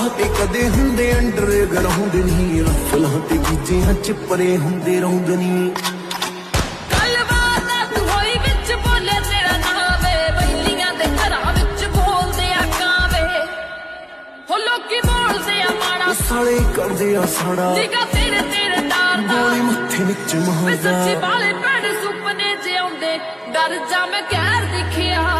ਰਫਲਾਂ ਤੇ ਕਦੇ ਹੁੰਦੇ ਅੰਡਰਗਰਾਉਂਡ ਨਹੀਂ। ਰਫਲਾਂ ਤੇ ਗੀਜਿਆਂ ਚ ਪਰੇ ਹੁੰਦੇ ਰੌਂਦ ਨਹੀਂ। ਸਾਲੇ ਕਰਦੇ ਆ ਸਾੜਾ। ਨਿਗਾ ਤੇਰੇ ਤੇਰੇ ਤਾਰ ਦਾ। ਗੋਲੀ ਮੱਥੇ ਵਿੱਚ ਮਾਰਦਾ ਸੱਚੀ ਵਾਲੇ ਭੈਣ ਸੁਪਨੇ ਜਿਉਂਦੇ ਡਰ ਜਾ ਮੈਂ ਕਹਿਰ ਦਿਖਿਆ।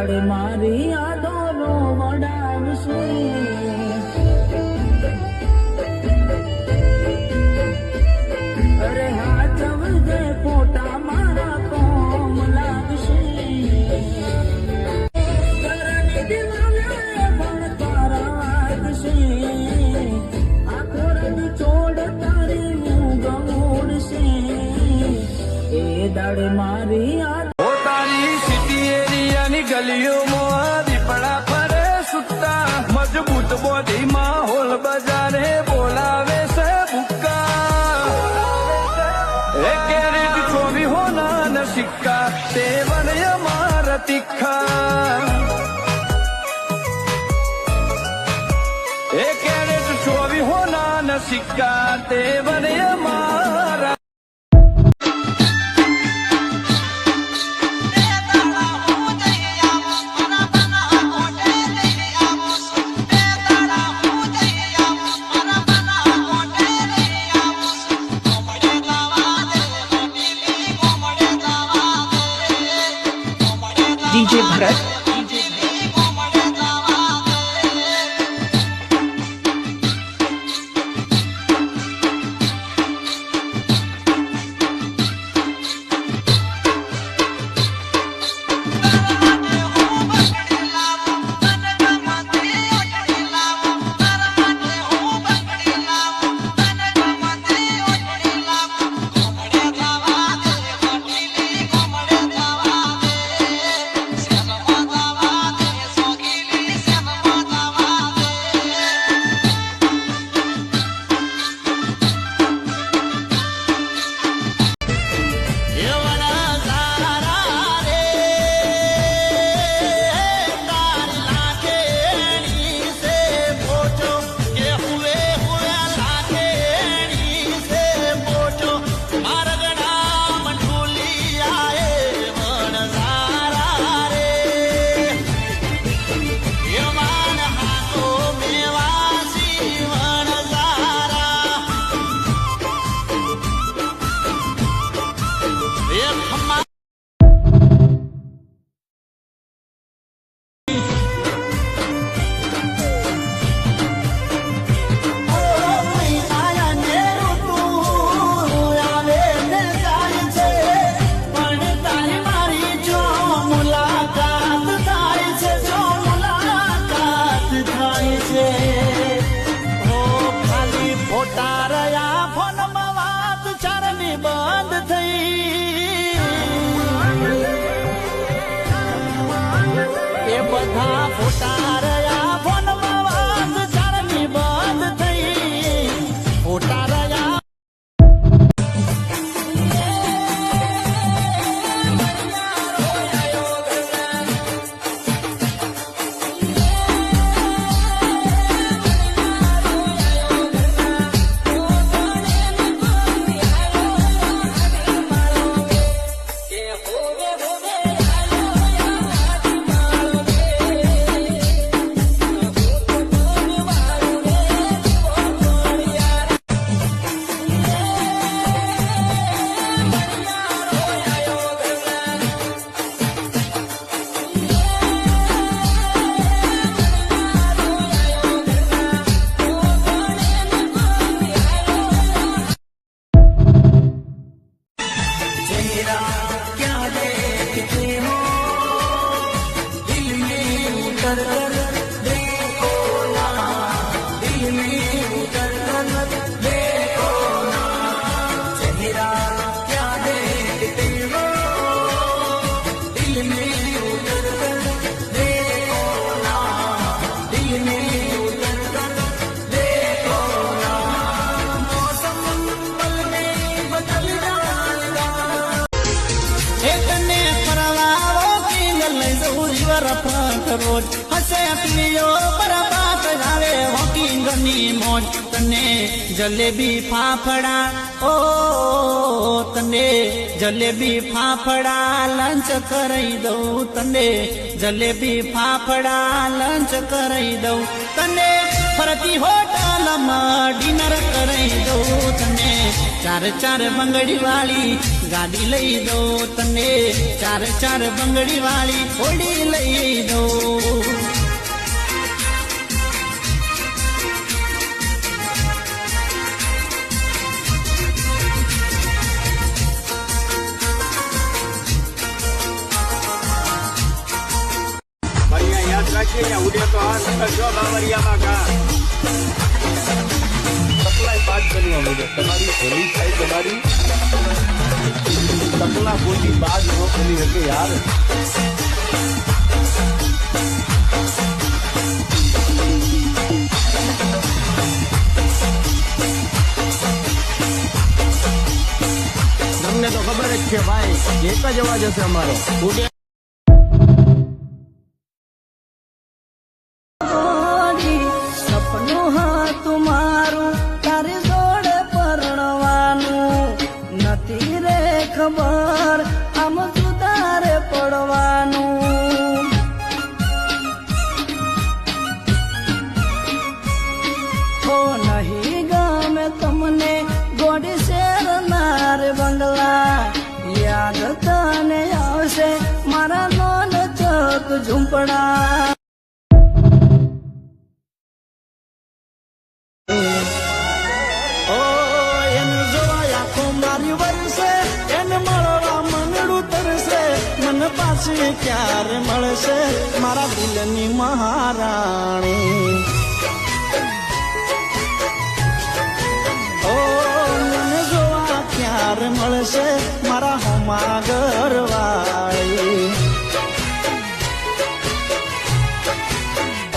তাড়ে মারিয়া મજબૂત બોડીમાં હોલ બજારે બોલાવે છે બુક્કા એ કેરેટ ચોવી હોના ન સિક્કા તે વનય માર તીખા એ કેરેટ ચોવી હોના ન સિક્કા તે વનય डीजे भरत। બધા ફોટા અકલીઓ બરબાદ આવે વોકિંગ મોજ. તને જલેબી ફાફડા, ઓ, તને જલેબી ફાફડા લંચ કરાઈ દઉં. તને જલેબી ફાફડા લંચ કરાઈ દઉં. તને ફરતી હોટલમાં ડિનર કરાઈ દઉં. તને ચાર ચાર બંગડી વાળી ગાડી લઈ દઉં. તને ચાર ચાર બંગડી વાળી ઓડી લઈ દઉં. યાદ રાખીએ અહીંયા ઉડે તો આ નકર જો બાવરિયામાં કા સપ્લાય બાદ બનવા મુજબ તમારી હોલી થાય તમારી સપલા બોલી બાદ ન બની શકે યાર તમને તો ખબર જ છે ભાઈ એક જ અવાજ હશે અમારો ક્યારે મળશે મારા દિલની મહારાણી. ઓ, મને જોવા ક્યારે મળશે મારા હોમા ઘરવાળી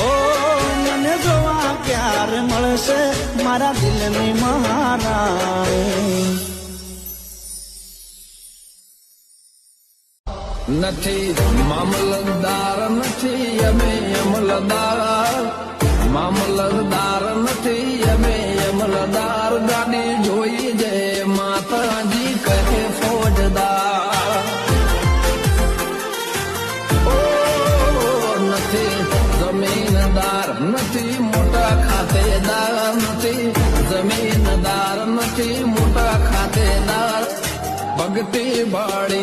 ઓ, મને જોવા ક્યારે મળશે મારા દિલની મહારાણી. નથી, મામલતદાર નથી, અમે અમલદાર મામલતદાર નથી, અમે અમલદાર ગાડી જોઈ જે માતાજી કહે ફોજદાર. ઓ, નથી, જમીનદાર નથી, મોટા ખાતેદાર નથી. જમીનદાર નથી, મોટા ખાતેદાર. ભગતી બાળી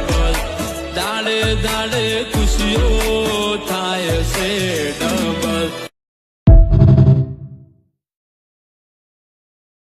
દાડે દાડે ખુશીઓ થાય છે ડબલ